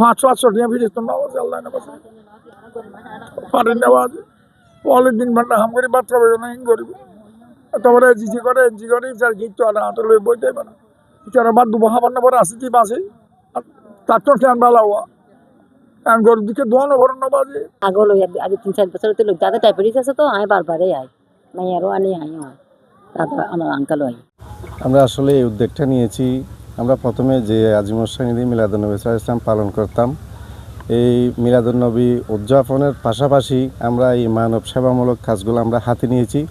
পাঁচশো আটশো টাকা ফিরিস তো নামাজ আল্লাহ নামাজ পারেন নামাজ পরের দিন ভান্ডা হাম করে বাচ্চা বেরো না গরিব। তারপরে জিজি করে জি করে যার তো আর হাতে লই বইতে পারে বিচারা বাদ দুবো হাবান্ন পরে আসি তি বাসে তার তো ফ্যান ভালো হওয়া। ফ্যান গরিব দিকে দোয়ানো ভরণ না বাজে আগল হই আগে তিন চার বছর লোক। যাদের ডায়াবেটিস আছে তো আমি বারবারই আই। মাই আরও আনি আই তারপর আমার আঙ্কাল হয় আমরা আসলে এই উদ্যোগটা নিয়েছি আমরা প্রথমে যে আজিমুর সাহিদি মিলাদুলনবী ইসলাম পালন করতাম, এই মিলাদুলনবী উদযাপনের পাশাপাশি আমরা এই মানব সেবামূলক কাজগুলো আমরা হাতে নিয়েছি।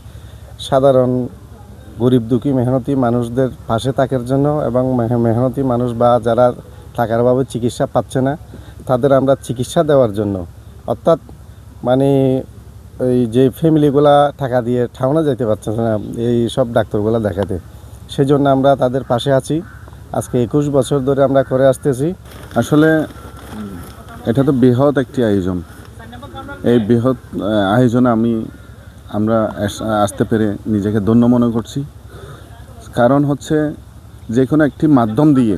সাধারণ গরিব দুঃখী মেহনতি মানুষদের পাশে থাকার জন্য এবং মেহ- মেহনতি মানুষ বা যারা টাকার অভাবে চিকিৎসা পাচ্ছে না, তাদের আমরা চিকিৎসা দেওয়ার জন্য। অর্থাৎ মানে এই যে ফ্যামিলিগুলা টাকা দিয়ে ঠাউনা যেতে পারছে না, এই সব ডাক্তারগুলা দেখাতে সেজন্য আমরা তাদের পাশে আছি। আজকে একুশ বছর ধরে আমরা করে আসতেছি। আসলে এটা তো বৃহৎ একটি আয়োজন। এই বৃহৎ আয়োজনে আমি, আমরা আস- আসতে পেরে নিজেকে ধন্য মনে করছি। কারণ হচ্ছে যে কোনো একটি মাধ্যম দিয়ে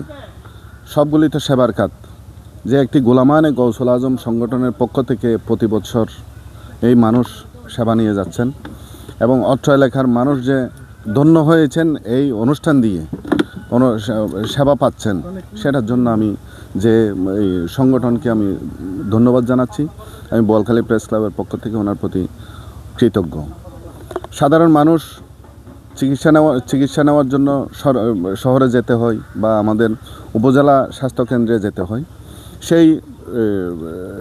সবগুলি তো সেবার খাত। যে একটি গোলামানে গৌসল আজম সংগঠনের পক্ষ থেকে প্রতি বছর এই মানুষ সেবা নিয়ে যাচ্ছেন এবং অত্র এলাকার মানুষ যে ধন্য হয়েছেন এই অনুষ্ঠান দিয়ে সে- সেবা পাচ্ছেন, সেটার জন্য আমি যে, এই সংগঠনকে আমি ধন্যবাদ জানাচ্ছি। আমি বলখালী প্রেস ক্লাবের পক্ষ থেকে ওনার প্রতি কৃতজ্ঞ। সাধারণ মানুষ চিকিৎসা নেওয়া, চিকিৎসা নেওয়ার জন্য শহরে যেতে হয় বা আমাদের উপজেলা স্বাস্থ্যকেন্দ্রে যেতে হয়। সেই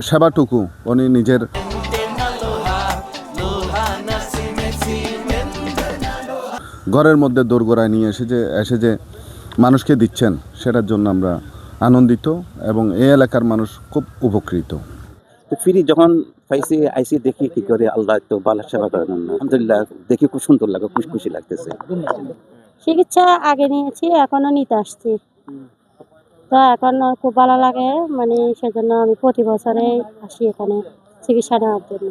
সেবাটুকু উনি নিজের ঘরের মধ্যে দোরগোড়ায় নিয়ে এসে যে এসে যে মানুষকে দিচ্ছেন সেটার জন্য আমরা আনন্দিত এবং এই এলাকার মানুষ খুব উপকৃত। তো ফিরি যখন পাইছি আইসি দেখি কি করে আল্লাহ তো ভালো সেবা করেন না আলহামদুলিল্লাহ দেখি খুব সুন্দর লাগে খুশি খুশি লাগতেছে। চিকিৎসা আগে নিয়েছি এখনও নিতে আসছি। তো এখন খুব ভালো লাগে মানে সেজন্য আমি প্রতি বছরে আসি এখানে চিকিৎসা নেওয়ার জন্য।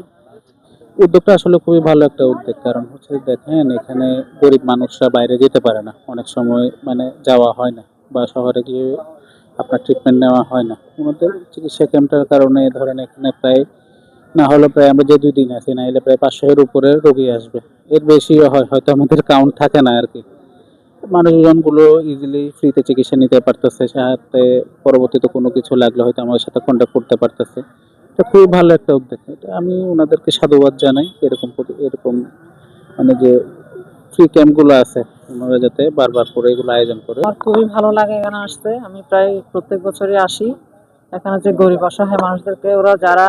উদ্যোগটা আসলে খুবই ভালো একটা উদ্যোগ। কারণ হচ্ছে দেখেন, এখানে গরিব মানুষরা বাইরে যেতে পারে না। অনেক সময় মানে যাওয়া হয় না বা শহরে গিয়ে আপনার ট্রিটমেন্ট নেওয়া হয় না। ওনাদের চিকিৎসা ক্যাম্পটার কারণে ধরেন এখানে প্রায়, না হলে প্রায় আমরা যে দুই দিন আছি, না হলে প্রায় পাঁচশো এর উপরে রোগী আসবে। এর বেশিও হয়, হয়তো আমাদের কাউন্ট থাকে না আর কি মানুষজনগুলো ইজিলি ফ্রিতে চিকিৎসা নিতে পারতেছে, সাথে পরবর্তীতে কোনো কিছু লাগলে হয়তো আমাদের সাথে কন্ট্যাক্ট করতে পারতেছে। এটা খুবই ভালো একটা উদ্যোগ। এটা আমি ওনাদেরকে সাধুবাদ জানাই, এরকম এরকম মানে যে ফ্রি ক্যাম্পগুলো আছে, ওনারা যাতে বারবার করে এগুলো আয়োজন করে। আমার খুবই ভালো লাগে এখানে আসতে। আমি প্রায় প্রত্যেক বছরই আসি। এখানে যে গরিব অসহায় মানুষদেরকে, ওরা যারা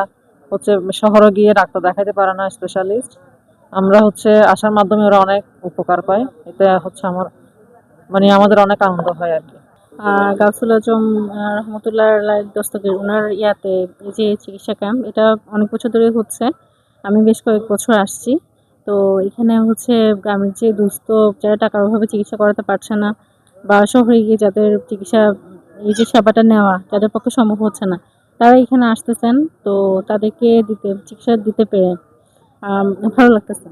হচ্ছে শহরে গিয়ে ডাক্তার দেখাতে পারে না স্পেশালিস্ট আমরা হচ্ছে আসার মাধ্যমে ওরা অনেক উপকার পায়। এতে হচ্ছে আমার মানে আমাদের অনেক আনন্দ হয় আর কি। গাউসুল আজম রহমতুল্লাহ দস্তগীর ওনার ইয়াতে যে চিকিৎসা ক্যাম্প, এটা অনেক বছর ধরে হচ্ছে। আমি বেশ কয়েক বছর আসছি। তো এখানে হচ্ছে গ্রামের যে দুস্থ, যারা টাকার অভাবে চিকিৎসা করাতে পারছে না, বা শহরে গিয়ে যাদের চিকিৎসা, এই যে সেবাটা নেওয়া, যাদের পক্ষে সম্ভব হচ্ছে না, তারা এখানে আসতেছেন। তো তাদেরকে দিতে, চিকিৎসা দিতে পেরে ভালো লাগতেছে।